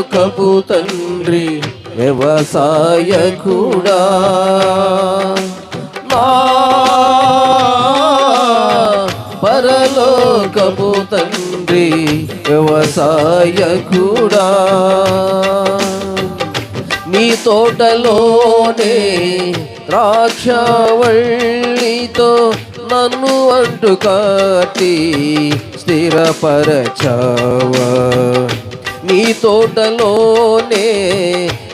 లోకపు తండ్రి వ్యవసాయ కూడా. పరలోకపు తండ్రి వ్యవసాయ కూడా. నీ తోటలోనే ద్రాక్షవళ్ళితో నన్ను అంటు కాటి స్థిరపరచావా? నీ తోటలోనే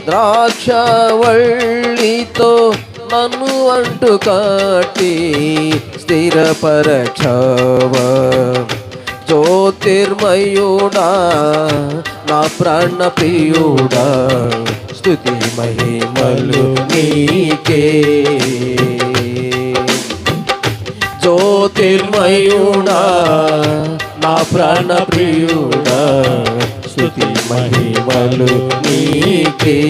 ద్రాక్షవళ్ళితో నన్ను అంటు కాటి స్థిరపరచవ. జ్యోతిర్మయుడా నా ప్రాణ ప్రియుడా స్థుతి మహిమలు నీకే. జ్యోతిర్మయుడా నా ప్రాణ ప్రియుడా స్థుతి మహిమలు నీకే.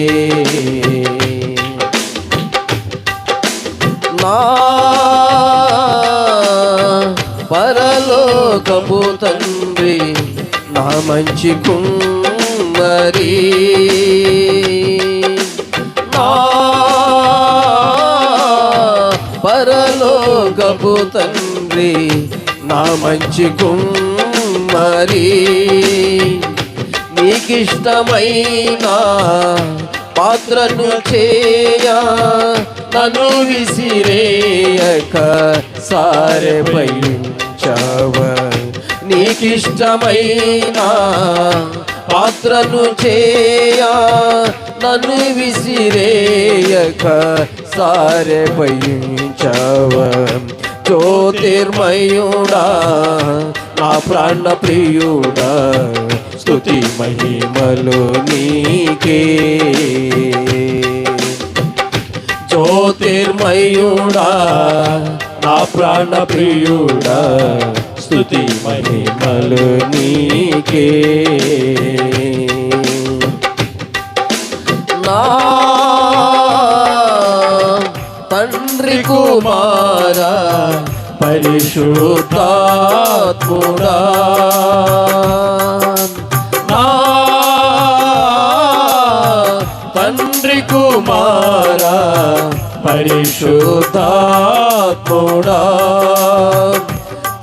నా పరలోకపు తండ్రి నా మంచి కుమ్మరి. నా పరలోకపు తండ్రి నా మంచి కుమ్మరి. నీకిష్టమైన పాత్రను చేయ నన్ను విసిరేయక సారెపై చవ నీకిష్టమైన పాత్రను చేయ నన్ను విసిరేయక సారెపై చవ జ్యోతిర్మయుడా నా ప్రాణ ప్రియుడా స్థుతి మహిమలు నీకే. జ్యోతిర్మయుడా నా ప్రాణ ప్రియుడా స్థుతి మహిమలు నీకే. నా తండ్రి కుమారా పరిశుద్ధాత్ముడా. పరిశుద్ధాత్ముడా.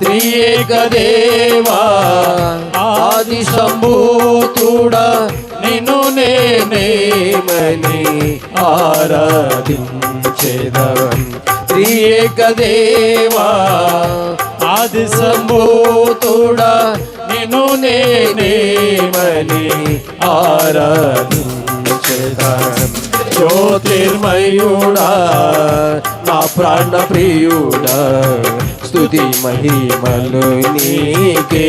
త్రియేక దేవా ఆది సంభూతుడా నిన్ను నేనేమని ఆరాధించేదవన్. త్రియేక దేవా ఆది సంభూతుడా నిన్ను నేనేమని ఆరాధించేదవన్. జ్యోతిర్మయుడా నా ప్రాణ ప్రియుడా స్థుతి మహిమలు నీకే.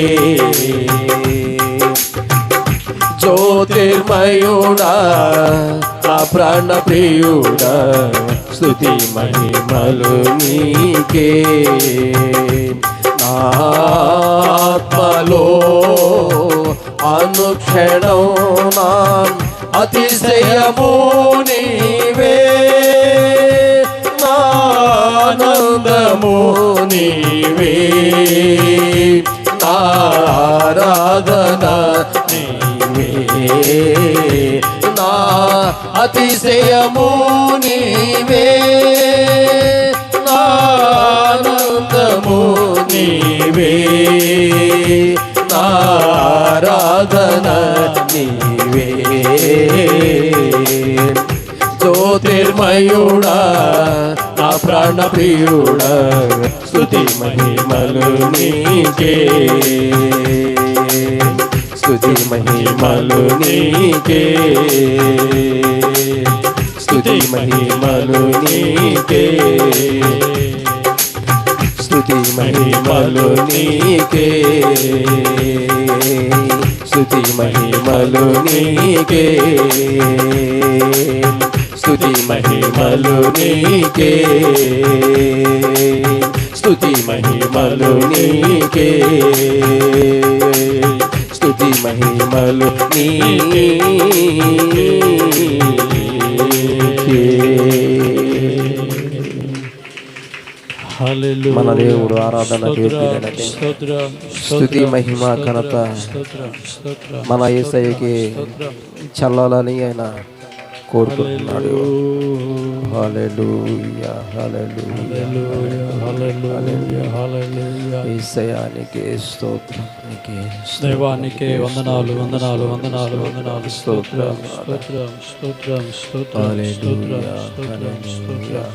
జ్యోతిర్మయుడా నా ప్రాణ ప్రియుడా స్థుతి మహిమలు నీకే. ఆత్మలో అనుక్షణం నా అతిశయము నీవే. ఆనందము నీవే. ఆరాధన నీవే. నా అతిశయము నీవే. ఆనందము నీవే. ఆరాధన నీవే. జ్యోతిర్మయుడా నా ప్రాణ ప్రియుడా స్థుతి మహిమలు నీకే. స్థుతి మహిమలు నీకే. స్థుతి మహిమలు నీకే. స్థుతి మహిమలు నీకే. స్థుతి మహిమలు నీకే. స్తుతి మహిమలు నీకే స్తుతి మహిమలు నీకే స్తుతి మహిమలు నీకే. మన దేవుడు ఆరాధన స్తోత్రం, మహిమ ఘనత మన స్తోత్రం. చల్లాలని ఆయన కోరుకుంటున్నాడు స్తోత్రానికి దైవానికే వందనాలు వందనాలు వందనాలు వందనాలు. స్తోత్రం స్తోత్రం స్తోత్రం. స్తోత్రం స్తోత్రం స్తోత్రం స్తోత్రం